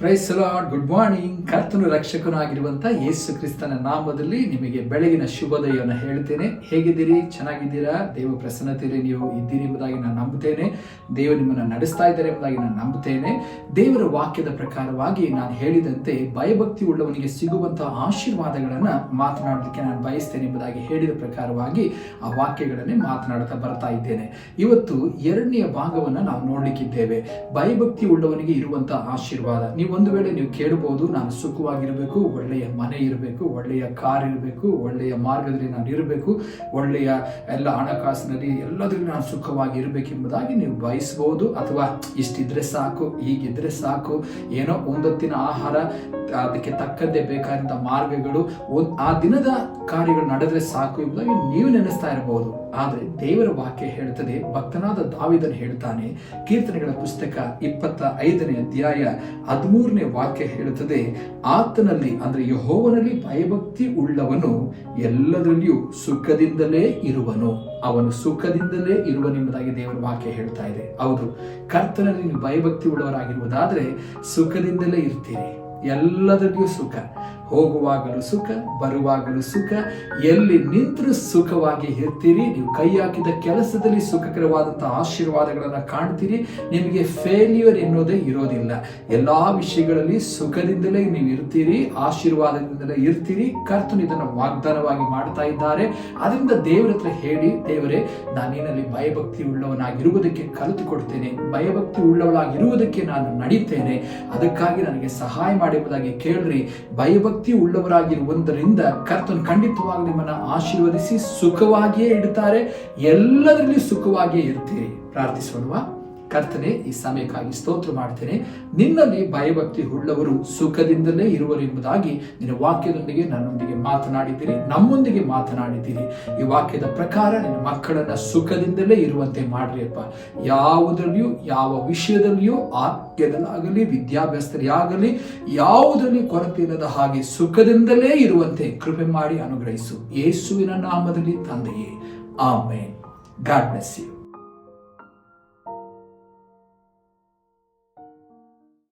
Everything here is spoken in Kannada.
ಪ್ರೈಸ್ ಲಾರ್ಡ್ ಗುಡ್ ಮಾರ್ನಿಂಗ್ ಕರ್ತನು ರಕ್ಷಕನೂ ಆಗಿರುವಂಥ ಯೇಸು ಕ್ರಿಸ್ತನ ನಾಮದಲ್ಲಿ ನಿಮಗೆ ಬೆಳಗಿನ ಶುಭೋದಯವನ್ನು ಹೇಳ್ತೇನೆ. ಹೇಗಿದ್ದೀರಿ? ಚೆನ್ನಾಗಿದ್ದೀರಾ? ದೇವ ಪ್ರಸನ್ನತೆಯಲ್ಲಿ ನೀವು ಇದ್ದೀರಿ ಎಂಬುದಾಗಿ ನಾನು ನಂಬುತ್ತೇನೆ. ದೇವರು ನಿಮ್ಮನ್ನು ನಡೆಸ್ತಾ ಇದ್ದಾರೆ ಎಂಬುದಾಗಿ ನಾನು ನಂಬುತ್ತೇನೆ. ದೇವರ ವಾಕ್ಯದ ಪ್ರಕಾರವಾಗಿ ನಾನು ಹೇಳಿದಂತೆ ಭಯಭಕ್ತಿ ಉಳ್ಳವನಿಗೆ ಸಿಗುವಂತಹ ಆಶೀರ್ವಾದಗಳನ್ನು ಮಾತನಾಡಲಿಕ್ಕೆ ನಾನು ಬಯಸ್ತೇನೆ ಎಂಬುದಾಗಿ ಹೇಳಿದ ಪ್ರಕಾರವಾಗಿ ಆ ವಾಕ್ಯಗಳನ್ನೇ ಮಾತನಾಡುತ್ತಾ ಬರ್ತಾ ಇದ್ದೇನೆ. ಇವತ್ತು ಎರಡನೆಯ ಭಾಗವನ್ನು ನಾವು ನೋಡ್ಲಿಕ್ಕಿದ್ದೇವೆ. ಭಯಭಕ್ತಿ ಉಳ್ಳವನಿಗೆ ಇರುವಂತಹ ಆಶೀರ್ವಾದ. ಒಂದು ವೇಳೆ ನೀವು ಕೇಳಬಹುದು ನಾನು ಸುಖವಾಗಿರಬೇಕು, ಒಳ್ಳೆಯ ಮನೆ ಇರಬೇಕು, ಒಳ್ಳೆಯ ಕಾರ್ ಇರಬೇಕು, ಒಳ್ಳೆಯ ಮಾರ್ಗದಲ್ಲಿ ನಾನು ಇರಬೇಕು, ಒಳ್ಳೆಯ ಎಲ್ಲ ಹಣಕಾಸಿನಲ್ಲಿ ಎಲ್ಲದರಲ್ಲಿ ನಾನು ಸುಖವಾಗಿ ಇರಬೇಕೆಂಬುದಾಗಿ ನೀವು ಬಯಸಬಹುದು ಅಥವಾ ಇಷ್ಟಿದ್ರೆ ಸಾಕು ಹೀಗಿದ್ರೆ ಸಾಕು, ಏನೋ ಒಂದೊತ್ತಿನ ಆಹಾರ, ಅದಕ್ಕೆ ತಕ್ಕದ್ದೇ ಬೇಕಾದಂಥ ಮಾರ್ಗಗಳು ಆ ದಿನದ ಕಾರ್ಯಗಳು ನಡೆದ್ರೆ ಸಾಕು ಎಂಬುದಾಗಿ ನೀವು ನೆನೆಸ್ತಾ ಇರಬಹುದು. ಆದರೆ ದೇವರ ವಾಕ್ಯ ಹೇಳ್ತದೆ ಭಕ್ತನಾದ ದಾವಿದನ್ ಹೇಳ್ತಾನೆ, ಕೀರ್ತನೆಗಳ ಪುಸ್ತಕ ಇಪ್ಪತ್ತ ಐದನೇ ಅಧ್ಯಾಯ ಹದಿಮೂರನೇ ವಾಕ್ಯ ಹೇಳುತ್ತದೆ, ಆತನಲ್ಲಿ, ಅಂದ್ರೆ ಯಹೋವನಲ್ಲಿ ಭಯಭಕ್ತಿ ಉಳ್ಳವನು ಎಲ್ಲದರಲ್ಲಿಯೂ ಸುಖದಿಂದಲೇ ಇರುವನು. ಅವನು ಸುಖದಿಂದಲೇ ಇರುವನೆಂಬುದಾಗಿ ದೇವರ ವಾಕ್ಯ ಹೇಳ್ತಾ ಇದೆ. ಹೌದು, ಕರ್ತನಲ್ಲಿ ನೀವು ಭಯಭಕ್ತಿ ಉಳ್ಳವರಾಗಿರುವುದಾದ್ರೆ ಸುಖದಿಂದಲೇ ಇರ್ತೀರಿ ಎಲ್ಲದರಲ್ಲಿಯೂ ಸುಖ. ಹೋಗುವಾಗಲೂ ಸುಖ, ಬರುವಾಗಲೂ ಸುಖ. ಎಲ್ಲಿ ನಿಂತರೂ ಸುಖವಾಗಿ ಇರ್ತೀರಿ. ನೀವು ಕೈ ಹಾಕಿದ ಕೆಲಸದಲ್ಲಿ ಸುಖಕರವಾದಂತಹ ಆಶೀರ್ವಾದಗಳನ್ನು ಕಾಣ್ತೀರಿ. ನಿಮಗೆ ಫೇಲ್ಯೂರ್ ಎನ್ನುವುದೇ ಇರೋದಿಲ್ಲ. ಎಲ್ಲಾ ವಿಷಯಗಳಲ್ಲಿ ಸುಖದಿಂದಲೇ ನೀವು ಇರ್ತೀರಿ, ಆಶೀರ್ವಾದದಿಂದಲೇ ಇರ್ತೀರಿ. ಕರ್ತನು ಇದನ್ನು ವಾಗ್ದಾನವಾಗಿ ಮಾಡ್ತಾ ಇದ್ದಾರೆ. ಅದರಿಂದ ದೇವರ ಹತ್ರ ಹೇಳಿ, ದೇವರೇ ನಾನೇನಲ್ಲಿ ಭಯಭಕ್ತಿ ಉಳ್ಳವನಾಗಿರುವುದಕ್ಕೆ ಕಲಿತುಕೊಡ್ತೇನೆ ಭಯಭಕ್ತಿ ಉಳ್ಳವಳಾಗಿರುವುದಕ್ಕೆ ನಾನು ನಡೀತೇನೆ. ಅದಕ್ಕಾಗಿ ನನಗೆ ಸಹಾಯ ಮಾಡುವುದಾಗಿ ಕೇಳ್ರಿ. ಭಯಭಕ್ತಿ ಉಳ್ಳವರಾಗಿರುವುದರಿಂದ ಕರ್ತನು ಖಂಡಿತವಾಗಿ ನಿಮ್ಮನ್ನು ಆಶೀರ್ವದಿಸಿ ಸುಖವಾಗಿಯೇ ಇಡ್ತಾರೆ. ಎಲ್ಲದರಲ್ಲಿ ಸುಖವಾಗಿಯೇ ಇರ್ತೀರಿ. ಪ್ರಾರ್ಥಿಸೋಣವಾ? ಕರ್ತನೆ, ಈ ಸಮಯಕ್ಕಾಗಿ ಸ್ತೋತ್ರ ಮಾಡ್ತೇನೆ. ನಿನ್ನಲ್ಲಿ ಭಯಭಕ್ತಿ ಉಳ್ಳವರು ಸುಖದಿಂದಲೇ ಇರುವರು ಎಂಬುದಾಗಿ ನಿನ್ನ ವಾಕ್ಯದೊಂದಿಗೆ ನನ್ನೊಂದಿಗೆ ಮಾತನಾಡಿದ್ದೀರಿ, ನಮ್ಮೊಂದಿಗೆ ಮಾತನಾಡಿದ್ದೀರಿ. ಈ ವಾಕ್ಯದ ಪ್ರಕಾರ ನಿನ್ನ ಮಕ್ಕಳನ್ನ ಸುಖದಿಂದಲೇ ಇರುವಂತೆ ಮಾಡ್ರಿಯಪ್ಪ ಯಾವುದರಲ್ಲಿಯೂ, ಯಾವ ವಿಷಯದಲ್ಲಿಯೂ ಆರೋಗ್ಯದಲ್ಲಾಗಲಿ ವಿದ್ಯಾಭ್ಯಾಸದಲ್ಲಿ ಆಗಲಿ ಯಾವುದರಲ್ಲಿ ಕೊರತೆ ಇಲ್ಲದ ಹಾಗೆ ಸುಖದಿಂದಲೇ ಇರುವಂತೆ ಕೃಪೆ ಮಾಡಿ ಅನುಗ್ರಹಿಸು. ಯೇಸುವಿನ ನಾಮದಲ್ಲಿ ತಂದೆಯೇ. ಆಮೇನ್. God bless you.